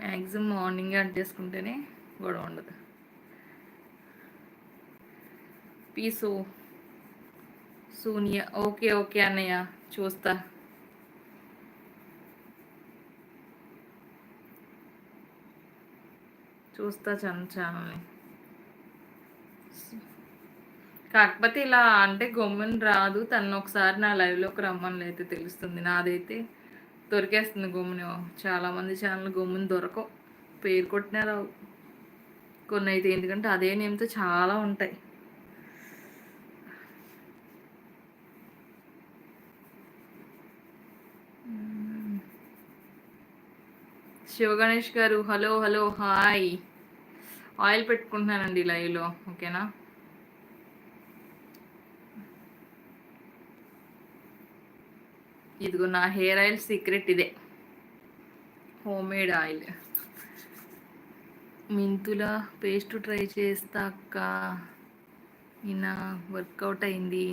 Maximum morning అంటేసుకుంటేనే గొడవ ఉండదు. పీసు సూనియా okay okay అన్నయ్య చూస్తా. చూస్తా చన్ ఛానల్ని. కాకపోతే ఇలా అంటే గమ్మున రాదు తను ఒకసారి నా లైవ్లోకి రమ్మని అయితే తెలుస్తుంది. నాదైతే దొరికేస్తుంది గమ్మున చాలామంది ఛానల్ గమ్మున దొరకవు. పేరు కొట్టినా రావు. కొన్ని అయితే ఎందుకంటే అదే నేమ్తో చాలా ఉంటాయి. శివ గణేష్ గారు హలో హలో హాయ్. ఆయిల్ పెట్టుకుంటున్నానండి లైవ్లో ఓకేనా? ఇదిగో నా హెయిర్ ఆయిల్ సీక్రెట్ ఇదే. Homemade oil. మెంతుల పేస్ట్ ట్రై చేస్తా అక్క. నిన్న వర్కౌట్ అయింది.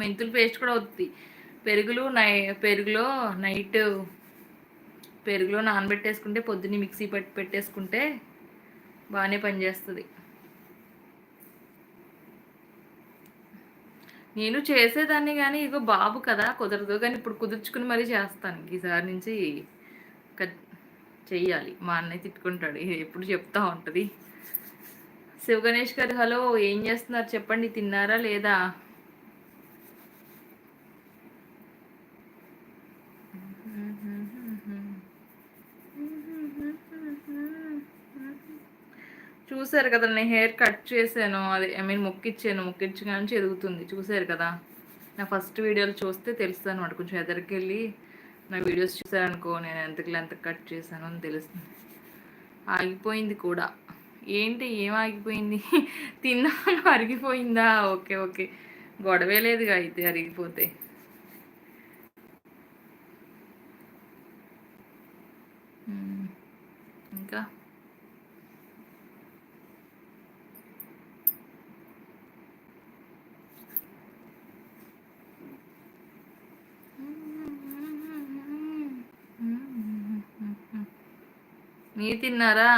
మెంతుల పేస్ట్ కూడా వస్తుంది పెరుగులు నై పెరుగులో నైట్ పెరుగులో నానబెట్టేసుకుంటే పొద్దున్నే మిక్సీ పట్టి పెట్టేసుకుంటే బాగానే పనిచేస్తుంది. నేను చేసేదాన్ని కానీ ఇగో బాబు కదా కుదరదు. కానీ ఇప్పుడు కుదుర్చుకుని మరీ చేస్తాను. ఈసారి నుంచి చెయ్యాలి. మా అన్నయ్య తిట్టుకుంటాడు. ఎప్పుడు చెప్తా ఉంటుంది. శివ గణేష్ గారు హలో ఏం చేస్తున్నారు? చెప్పండి. తిన్నారా లేదా? చూసారు కదా నేను హెయిర్ కట్ చేశాను అది ఐ మీన్ మొక్కిచ్చాను మొక్కించగానే ఎదుగుతుంది చూసారు కదా. నా ఫస్ట్ వీడియోలు చూస్తే తెలుస్తుంది అనమాట కొంచెం ఎదరికి వెళ్ళి నా వీడియోస్ చూసారనుకో నేను ఎంతకి ఎంత కట్ చేశాను అని తెలుస్తుంది. ఆగిపోయింది కూడా. ఏంటి ఏం ఆగిపోయింది? తిన్నాను అరిగిపోయిందా? Okay okay. గొడవే లేదుగా అయితే అరిగిపోతే. ఇంకా? నీ తిన్నారా?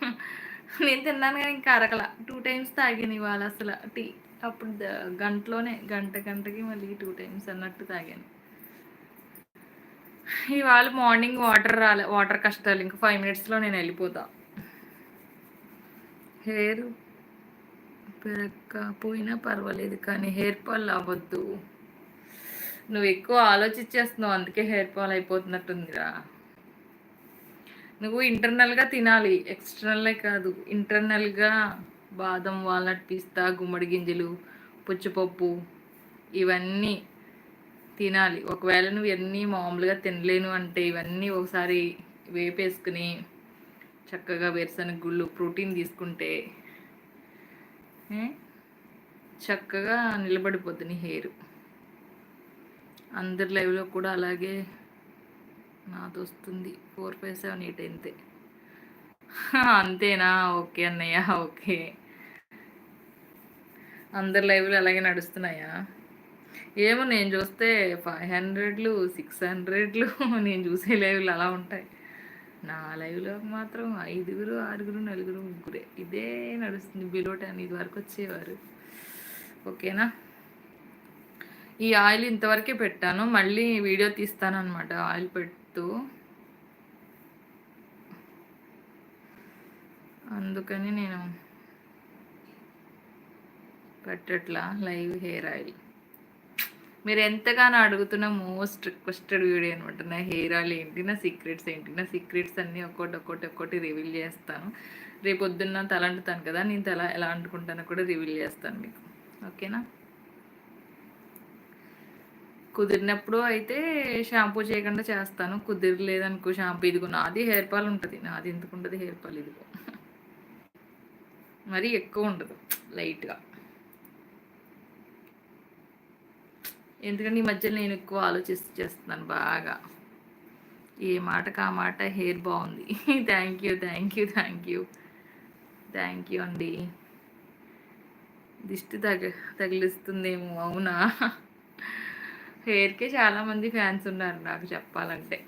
నేను తిన్నాను కానీ ఇంకా అరకల టూ టైమ్స్ తాగాను ఇవాళ అసలు. టీ. అప్పుడు గంటలోనే గంట గంటకి మళ్ళీ టూ టైమ్స్ అన్నట్టు తాగాను. ఇవాళ మార్నింగ్ వాటర్ రాలే. వాటర్ కష్టాలు. ఇంకా ఫైవ్ మినిట్స్లో నేను వెళ్ళిపోతా. హెయిర్ పెరక్కపోయినా పర్వాలేదు కానీ హెయిర్ ఫాల్ అవ్వద్దు. నువ్వు ఎక్కువ ఆలోచించేస్తున్నావు అందుకే హెయిర్ ఫాల్ అయిపోతున్నట్టుందిరా. నువ్వు ఇంటర్నల్గా తినాలి. ఎక్స్టర్నల్లే కాదు. ఇంటర్నల్గా బాదం వాల్నట్ పిస్తా గుమ్మడి గింజలు పుచ్చిపప్పు ఇవన్నీ తినాలి. ఒకవేళ నువ్వు ఇవన్నీ మామూలుగా తినలేను అంటే ఇవన్నీ ఒకసారి వేపేసుకుని చక్కగా వేరుశనగ గుళ్ళు ప్రోటీన్ తీసుకుంటే చక్కగా నిలబడిపోద్ది నీ హెయిర్. అందరి లైవ్లో కూడా అలాగే నాది వస్తుంది ఫోర్ ఫైవ్ సెవెన్ ఎయిట్ అంతే. అంతేనా? ఓకే అన్నయ్య ఓకే. అందరి లైవ్లు అలాగే నడుస్తున్నాయా? ఏమో నేను చూస్తే ఫైవ్ హండ్రెడ్లు సిక్స్ హండ్రెడ్లు నేను చూసే లైవ్లు అలా ఉంటాయి. నా లైవ్లో మాత్రం ఐదుగురు ఆరుగురు నలుగురు ముగ్గురే. ఇదే నడుస్తుంది. బిలో టెన్ ఇది వరకు వచ్చేవారు. ఓకేనా? ఈ ఆయిల్ ఇంతవరకే పెట్టాను. మళ్ళీ వీడియో తీస్తాను అనమాట ఆయిల్ పెడుతూ అందుకని నేను పెట్టట్లా లైవ్ హెయిర్ ఆయిల్. మీరు ఎంతగానో అడుగుతున్న మోస్ట్ రిక్వెస్టెడ్ వీడియో అనమాట నా హెయిర్ ఆయిల్ ఏంటి నా సీక్రెట్స్ ఏంటి నా సీక్రెట్స్ అన్నీ ఒక్కొక్కటి ఒక్కొక్కటి ఒక్కొక్కటి రివీల్ చేస్తాను. రేపు పొద్దున్న తల అంటుతాను కదా నేను తల ఎలా అంటుకుంటానో కూడా రివీల్ చేస్తాను మీకు. ఓకేనా? కుదిరినప్పుడు అయితే షాంపూ చేయకుండా చేస్తాను. కుదిరలేదనుకో షాంపూ ఇదిగో నాది హెయిర్ ఫాల్ ఉంటుంది. నాది ఎందుకు ఉంటుంది హెయిర్ ఫాల్ ఇదిగో. మరీ ఎక్కువ ఉండదు. లైట్గా. ఎందుకంటే ఈ మధ్యలో నేను ఎక్కువ ఆలోచిస్తూ చేస్తున్నాను బాగా. ఏ మాటకు ఆ మాట హెయిర్ బాగుంది. Thank you thank you thank you. Thank you అండి. దిష్టి తగ తగిలిస్తుందేమో అవునా? హెయిర్కే చాలామంది ఫ్యాన్స్ ఉన్నారు నాకు చెప్పాలంటే.